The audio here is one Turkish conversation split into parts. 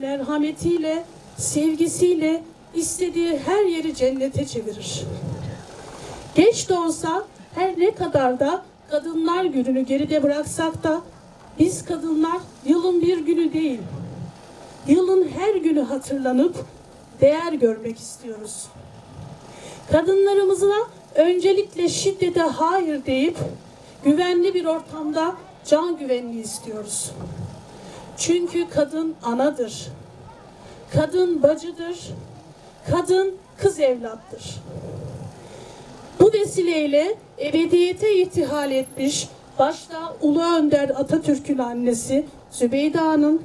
merhametiyle, sevgisiyle istediği her yeri cennete çevirir. Geç de olsa her ne kadar da kadınlar gününü geride bıraksak da biz kadınlar yılın bir günü değil, yılın her günü hatırlanıp değer görmek istiyoruz. Kadınlarımıza öncelikle şiddete hayır deyip güvenli bir ortamda can güvenliği istiyoruz. Çünkü kadın anadır. Kadın bacıdır. Kadın kız evlattır. Bu vesileyle ebediyete irtihal etmiş başta Ulu Önder Atatürk'ün annesi Zübeyde Hanım,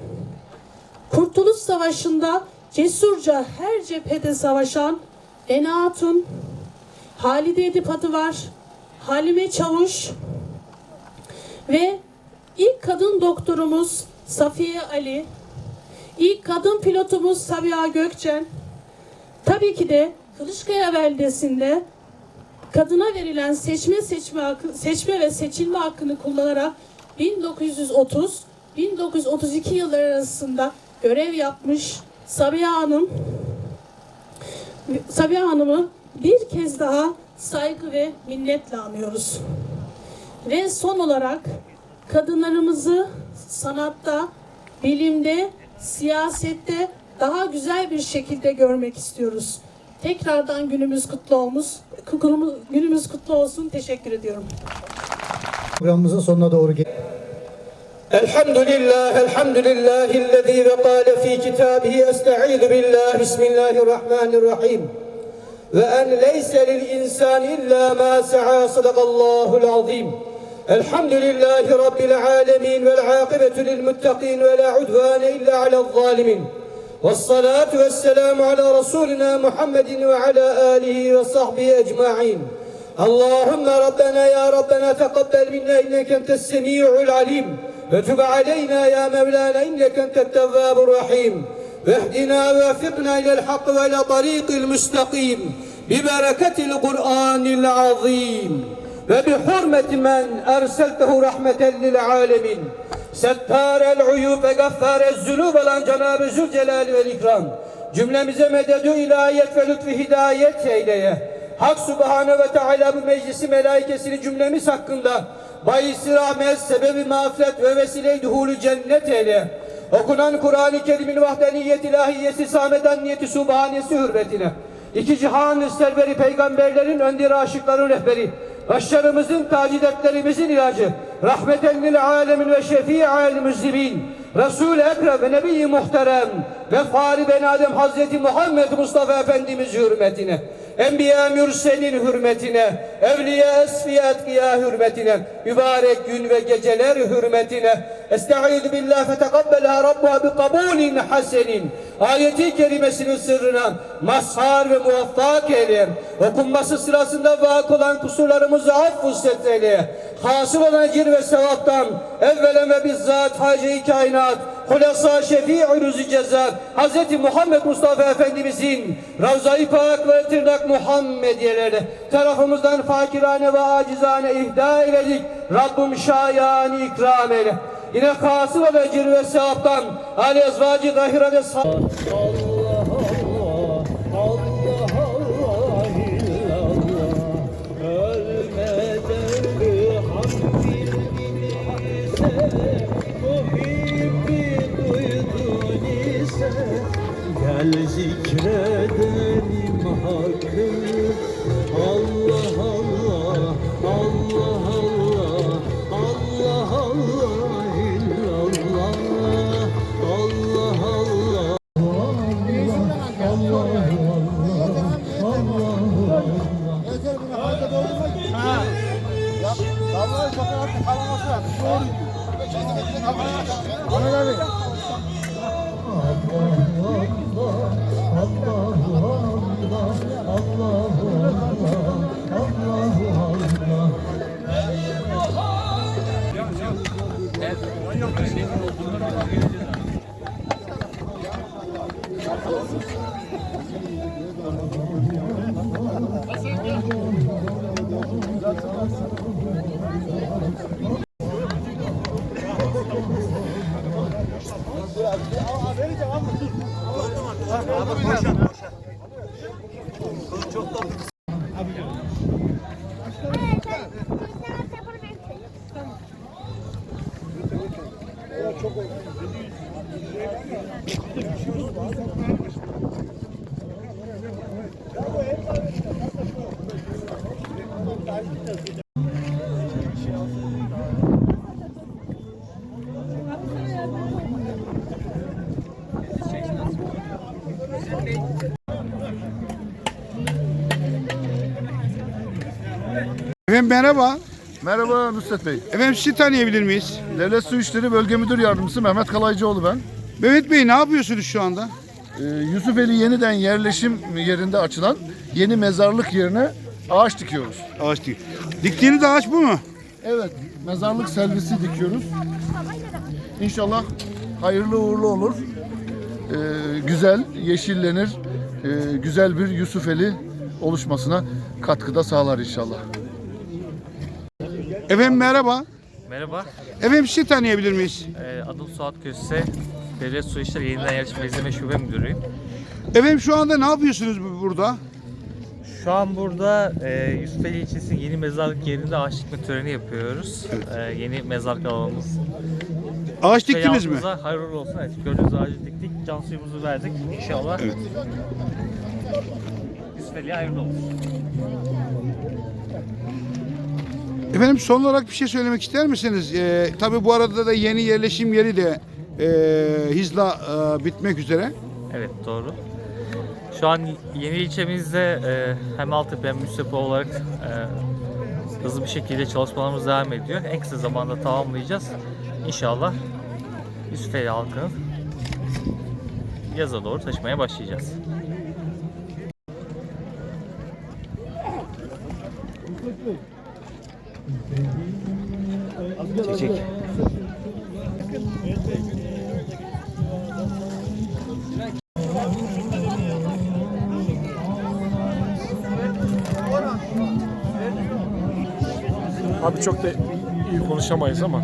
Kurtuluş Savaşı'nda cesurca her cephede savaşan Ena Hatun, Halide Edip Adıvar, Halime Çavuş ve ilk kadın doktorumuz Safiye Ali, ilk kadın pilotumuz Sabiha Gökçen, tabii ki de Kılıçkaya beldesinde kadına verilen seçme seçme hakkı, seçme ve seçilme hakkını kullanarak 1930 1932 yılları arasında görev yapmış Sabiha Hanım. Sabiha Hanım'ı bir kez daha saygı ve minnetle anıyoruz. Ve son olarak kadınlarımızı sanatta, bilimde, siyasette daha güzel bir şekilde görmek istiyoruz. Tekrardan günümüz kutlu olmuş, günümüz kutlu olsun. Teşekkür ediyorum. Programımızın sonuna doğru gel- الحمد لله الحمد لله الذي قال في كتابه استعيذ بالله بسم الله الرحمن الرحيم وأن ليس للإنسان إلا ما سعى صدق الله العظيم الحمد لله رب العالمين والعاقبة للمتقين ولا عدوان إلا على الظالمين. والصلاة والسلام على رسولنا محمد وعلى آله وصحبه أجمعين. اللهم ربنا يا ربنا تقبل منا إنك أنت السميع العليم. وتب علينا يا مولانا إنك أنت التواب الرحيم. واهدنا ووفقنا إلى الحق وإلى طريق المستقيم. ببركة القرآن العظيم. ve bi hurmeti men erseltehu rahmeten lil alemin. Settarel uyub ve gaffarel zunub olan Cenab-ı Zülcelal ve İkram cümlemize mededü ilahiyet ve lütfü hidayet eyleye. Hak Subhane ve Teala bu meclisi melaikesini cümlemiz hakkında bayisi rahmet, sebebi mağfiret ve vesile-i duhulü cennet eyle. Okunan Kur'an-ı Kerim'in vahdeniyet ilahiyesi, samedaniyeti, subhanesi hürmetine. İki cihan serveri peygamberlerin önderi aşıkların rehberi. Başlarımızın tacidetlerimizin ilacı. Rahmeten lil alemin ve şefi'al müzlimin. Resul-i Ekrem ve Nebi-i Muhterem ve Fari Ben Adem Hazreti Muhammed Mustafa Efendimiz hürmetine. Enbiya mürselin hürmetine, evliya esfiya etkiya hürmetine, mübarek gün ve geceler hürmetine. Estaizu billah fetekabbelha Rabbuha bi kabulin hasenin. Ayeti kerimesinin sırrına mazhar ve muvaffak eyle. Okunması sırasında vak olan kusurlarımızı affusset eyle. Hasıl olan ecir ve sevaptan evvelen ve bizzat hace-i kainat Hulasa şefii rüzü ceza Hz. Muhammed Mustafa Efendimizin Ravza-i Pak ve tırnak Muhammediyeleri tarafımızdan fakirane ve acizane ihda eyledik. Rabbim şayani ikram eyle. Yine ecir ve sevaptan Ali Ezvacı sahab Allah Allah Allah Allah illallah Ölmeden hamdil bilirse Muhibbi duydun ise Gel zikredelim hakkı Obrigado. Efendim merhaba. Merhaba Nusret Bey. Efendim sizi tanıyabilir miyiz? Devlet Su İşleri Bölge Müdür Yardımcısı Mehmet Kalaycıoğlu ben. Mehmet Bey ne yapıyorsunuz şu anda? Ee, Yusufeli yeniden yerleşim yerinde açılan yeni mezarlık yerine ağaç dikiyoruz. Ağaç dik. Diktiğiniz ağaç bu mu? Evet, mezarlık servisi dikiyoruz. İnşallah hayırlı uğurlu olur. Ee, güzel, yeşillenir. Ee, güzel bir Yusufeli oluşmasına katkıda sağlar inşallah. Efendim merhaba. Merhaba, Efendim sizi tanıyabilir miyiz? ee, adım Suat Köse. Devlet Su İşleri Yeniden ve İzleme Şube Müdürüyüm. Efendim şu anda ne yapıyorsunuz bu- burada? Şu an burada e, Yusufeli ilçesinin yeni mezarlık yerinde ağaç dikme töreni yapıyoruz. E, yeni mezarlık alanımız. Ağaç diktiniz mi? Hayırlı olsun. Evet, gördüğünüz ağacı diktik. Can suyumuzu verdik. İnşallah Evet. Yusufeli'ye hayırlı olsun. Efendim son olarak bir şey söylemek ister misiniz? Ee, tabii bu arada da yeni yerleşim yeri de e, hızla e, bitmek üzere. Evet, doğru. Şu an yeni ilçemizde e, hem Maltepe hem Müstepe olarak e, hızlı bir şekilde çalışmalarımız devam ediyor. En kısa zamanda tamamlayacağız. İnşallah Yusufeli halkını yaza doğru taşımaya başlayacağız. Çek. Abi çok da iyi konuşamayız ama.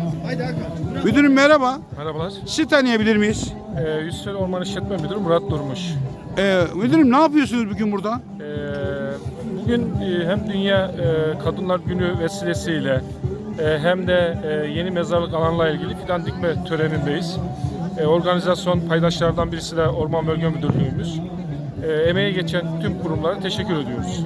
Müdürüm merhaba. Merhabalar. Sizi tanıyabilir miyiz? Ee, Yusufeli Orman İşletme Müdürü Murat Durmuş. Ee, müdürüm ne yapıyorsunuz bugün burada? Ee, bugün e, hem Dünya e, Kadınlar Günü vesilesiyle e, hem de yeni mezarlık alanla ilgili fidan dikme törenindeyiz. Organizasyon paydaşlardan birisi de Orman Bölge Müdürlüğümüz. Emeği geçen tüm kurumlara teşekkür ediyoruz.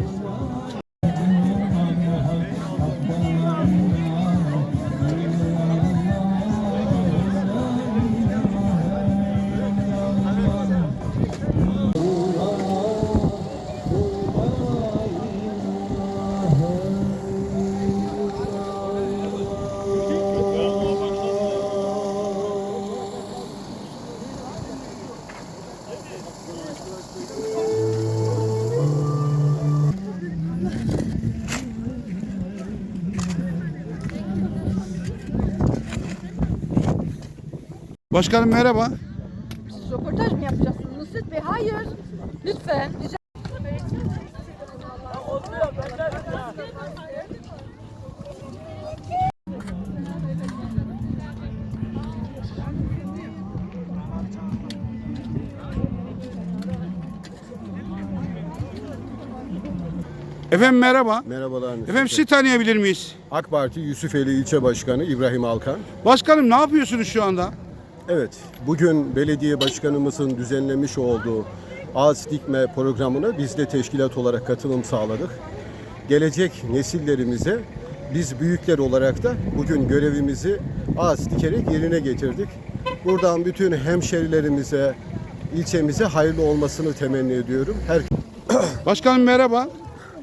Başkanım merhaba. Röportaj mı yapacaksın Nusret Bey? Hayır. Lütfen. Rica Efendim merhaba. Merhabalar. Nusret Efendim sizi tanıyabilir miyiz? AK Parti Yusufeli İlçe Başkanı İbrahim Alkan. Başkanım ne yapıyorsunuz şu anda? Evet, bugün belediye başkanımızın düzenlemiş olduğu ağaç dikme programına biz de teşkilat olarak katılım sağladık. Gelecek nesillerimize biz büyükler olarak da bugün görevimizi ağaç dikerek yerine getirdik. Buradan bütün hemşerilerimize, ilçemize hayırlı olmasını temenni ediyorum. Her Başkanım merhaba.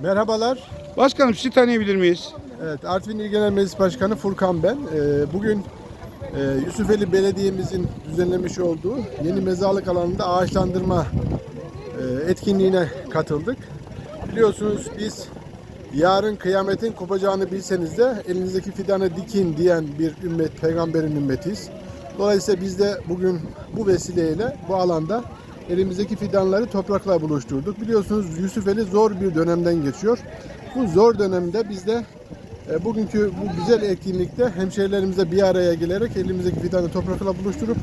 Merhabalar. Başkanım sizi tanıyabilir miyiz? Evet, Artvin İl Genel Meclis Başkanı Furkan ben. Ee, bugün e, Yusufeli Belediye'mizin düzenlemiş olduğu yeni mezarlık alanında ağaçlandırma e, etkinliğine katıldık. Biliyorsunuz biz yarın kıyametin kopacağını bilseniz de elinizdeki fidanı dikin diyen bir ümmet, peygamberin ümmetiyiz. Dolayısıyla biz de bugün bu vesileyle bu alanda elimizdeki fidanları toprakla buluşturduk. Biliyorsunuz Yusufeli zor bir dönemden geçiyor. Bu zor dönemde biz de bugünkü bu güzel etkinlikte hemşehrilerimize bir araya gelerek elimizdeki fidanı toprakla buluşturup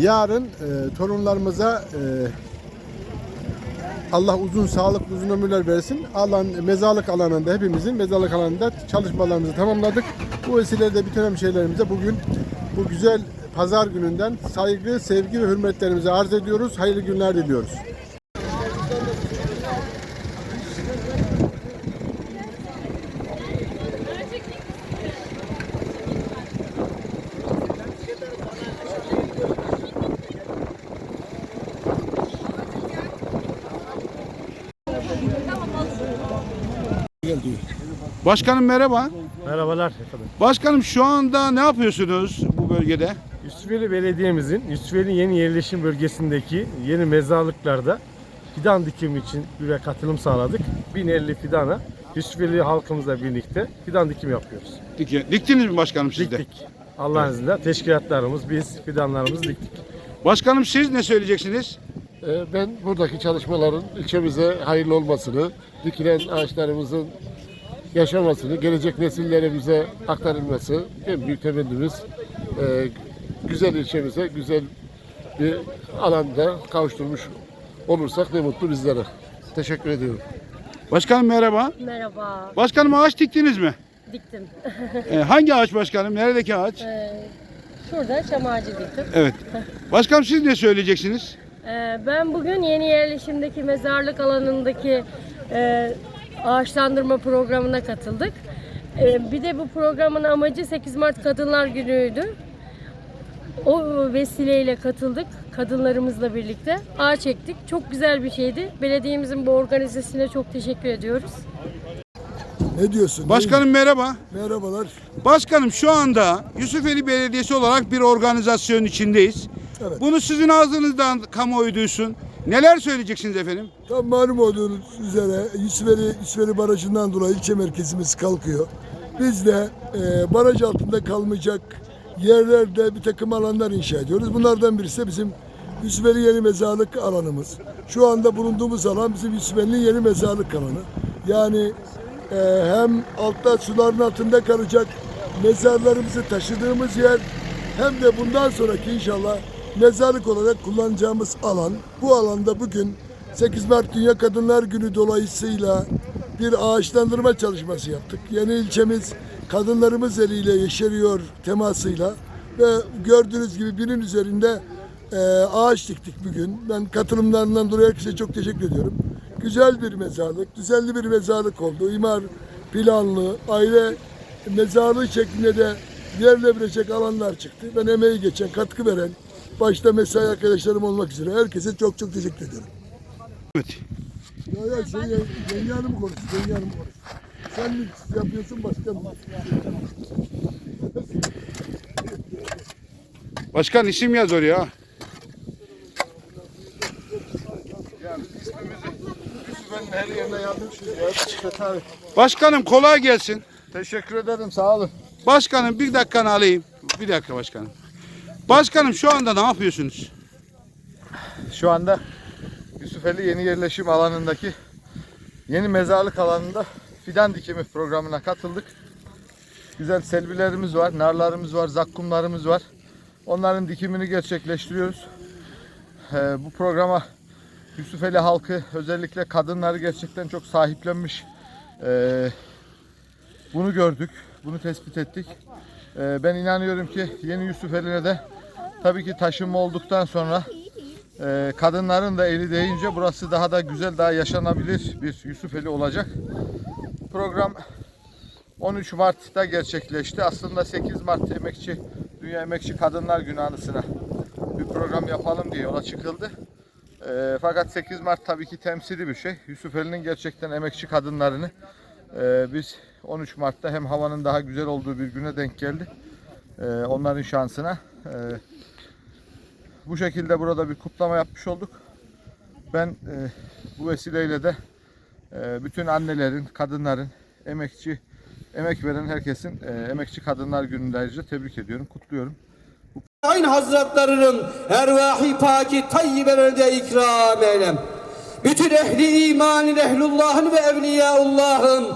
yarın e, torunlarımıza e, Allah uzun sağlık, uzun ömürler versin. Alan, mezarlık alanında hepimizin mezarlık alanında çalışmalarımızı tamamladık. Bu vesileyle bütün hemşehrilerimize bugün bu güzel pazar gününden saygı, sevgi ve hürmetlerimizi arz ediyoruz. Hayırlı günler diliyoruz. Başkanım merhaba. Merhabalar efendim. Başkanım şu anda ne yapıyorsunuz bu bölgede? Yusufeli Belediye'mizin Yusufeli yeni yerleşim bölgesindeki yeni mezarlıklarda fidan dikimi için bir katılım sağladık. 1050 fidana Yusufeli halkımızla birlikte fidan dikimi yapıyoruz. Dik- Diktiniz mi başkanım siz de? Diktik. Allah'ın izniyle teşkilatlarımız, biz fidanlarımızı diktik. Başkanım siz ne söyleyeceksiniz? Ee, Ben buradaki çalışmaların ilçemize hayırlı olmasını, dikilen ağaçlarımızın yaşamasını, gelecek nesillerimize aktarılması en büyük temennimiz. Ee, Güzel ilçemize güzel bir alanda kavuşturmuş olursak ne mutlu bizlere. Teşekkür ediyorum. Başkanım merhaba. Merhaba, Başkanım ağaç diktiniz mi? diktim. Ee, hangi ağaç başkanım? Neredeki ağaç? Ee, şurada çam ağacı diktim. Evet. Başkanım siz ne söyleyeceksiniz? Ee, ben bugün yeni yerleşimdeki mezarlık alanındaki e, ağaçlandırma programına katıldık. Ee, bir de bu programın amacı 8 Mart Kadınlar Günü'ydü. O vesileyle katıldık kadınlarımızla birlikte. Ağaç ektik. Çok güzel bir şeydi. Belediyemizin bu organizasyonuna çok teşekkür ediyoruz. Ne diyorsun? Başkanım merhaba. Merhabalar. Başkanım şu anda Yusufeli Belediyesi olarak bir organizasyon içindeyiz. Evet. Bunu sizin ağzınızdan kamuoyu duysun. Neler söyleyeceksiniz efendim? Tam malum olduğunuz üzere Yusufeli, Yusufeli Barajı'ndan dolayı ilçe merkezimiz kalkıyor. Biz de e, baraj altında kalmayacak yerlerde bir takım alanlar inşa ediyoruz. Bunlardan birisi de bizim Yusufeli Yeni Mezarlık alanımız. Şu anda bulunduğumuz alan bizim Yusufeli'nin yeni mezarlık alanı. Yani e, hem altta suların altında kalacak mezarlarımızı taşıdığımız yer hem de bundan sonraki inşallah mezarlık olarak kullanacağımız alan. Bu alanda bugün 8 Mart Dünya Kadınlar Günü dolayısıyla bir ağaçlandırma çalışması yaptık. Yeni ilçemiz kadınlarımız eliyle yeşeriyor temasıyla ve gördüğünüz gibi binin üzerinde e, ağaç diktik bugün. Ben katılımlarından dolayı herkese çok teşekkür ediyorum. Güzel bir mezarlık, düzenli bir mezarlık oldu. İmar planlı, aile mezarlığı şeklinde de verilebilecek alanlar çıktı. Ben emeği geçen, katkı veren, başta mesai arkadaşlarım olmak üzere herkese çok çok teşekkür ediyorum. Evet. Ya ya şey, yenge hanım konuş, yenge hanım konuş. Sen mi yapıyorsun başka mı? Başkan isim yaz oraya. Her yerine yazmışım ya. Tabii. Başkanım kolay gelsin. Teşekkür ederim sağ olun. Başkanım bir dakikanı alayım. Bir dakika başkanım. Başkanım şu anda ne yapıyorsunuz? Şu anda Yusufeli yeni yerleşim alanındaki yeni mezarlık alanında fidan dikimi programına katıldık. Güzel selvilerimiz var, narlarımız var, zakkumlarımız var. Onların dikimini gerçekleştiriyoruz. Ee, bu programa Yusufeli halkı özellikle kadınları gerçekten çok sahiplenmiş. Ee, bunu gördük, bunu tespit ettik. Ee, ben inanıyorum ki yeni Yusufeli'ne de tabii ki taşınma olduktan sonra ee, kadınların da eli değince burası daha da güzel, daha yaşanabilir bir Yusufeli olacak. Program 13 Mart'ta gerçekleşti. Aslında 8 Mart Emekçi Dünya Emekçi Kadınlar Günü anısına bir program yapalım diye yola çıkıldı. Ee, fakat 8 Mart tabii ki temsili bir şey. Yusufeli'nin gerçekten emekçi kadınlarını e, biz 13 Mart'ta hem havanın daha güzel olduğu bir güne denk geldi. Ee, onların şansına. Ee, bu şekilde burada bir kutlama yapmış olduk. Ben e, bu vesileyle de e, bütün annelerin, kadınların, emekçi, emek veren herkesin e, emekçi kadınlar gününde ayrıca tebrik ediyorum, kutluyorum. Aynı hazretlerinin ervahi paki tayyibelerine ikram eylem. Bütün ehli imanın, ehlullahın ve evliyaullahın